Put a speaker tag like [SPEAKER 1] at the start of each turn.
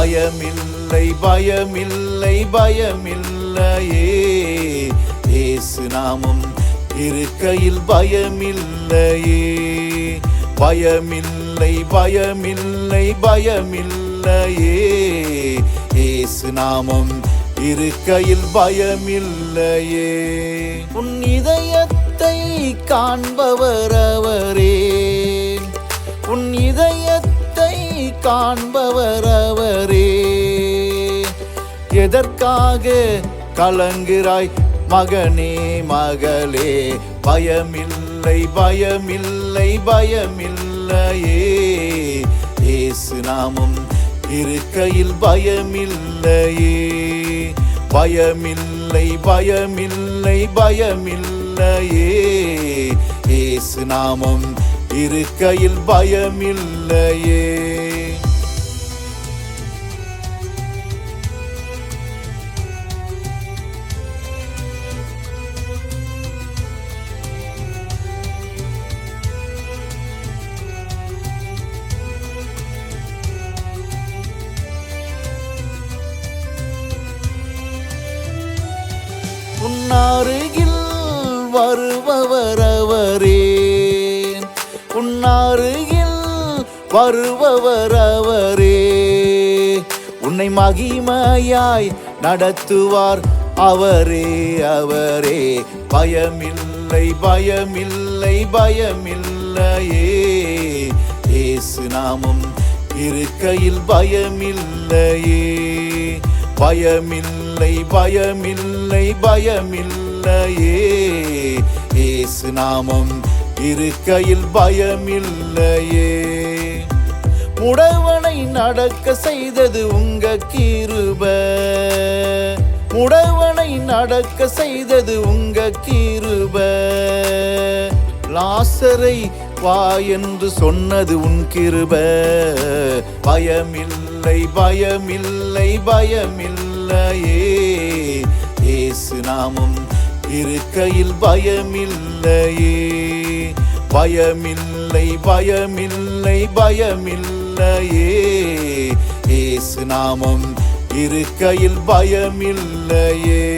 [SPEAKER 1] பயமில்லை பயமில்லை பயமில்லையே. இயேசு நாமம் இருக்கையில் பயமில்லையே. பயமில்லை பயமில்லை பயமில்லையே. இயேசு நாமம் இருக்கையில் பயமில்லையே. உன் இதயத்தை காண்பவர் அவரே. காண்பவர் அவரே எதற்காக கலங்குறாய் மகனே மகளே? பயமில்லை பயமில்லை பயமில்லையே. இயேசு நாமம் இருக்கையில் பயமில்லையே. பயமில்லை பயமில்லை பயமில்லையே. இயேசு நாமம் இருக்கையில் பயமில்லையே. உன்னாருகில் வருபவர் அவரே உன்னாருகில் வருபவர் அவரே உன்னை மகிமையாய் நடத்துவார் அவரே அவரே. பயமில்லை பயமில்லை பயமில்லையே. ஏசு நாமம் இருக்கையில் பயமில்லையே. பயமில்லை பயமில்லை பயமில்லையே. ஏசு நாமம் இருக்கையில் பயமில்லையே. முடவனை நடக்க செய்தது உங்க கிருப. முடவனை நடக்க செய்தது உங்க கிருப. லாசரை வா என்று சொன்னது உன் கிருப. பயமில்லை பயமில்லை பயமில்லை. இல்லையே. இயேசு நாமம் இருக்கையில் பயமில்லையே. பயமில்லை பயமில்லை பயமில்லையே. இயேசு நாமம் இருக்கையில் பயமில்லையே.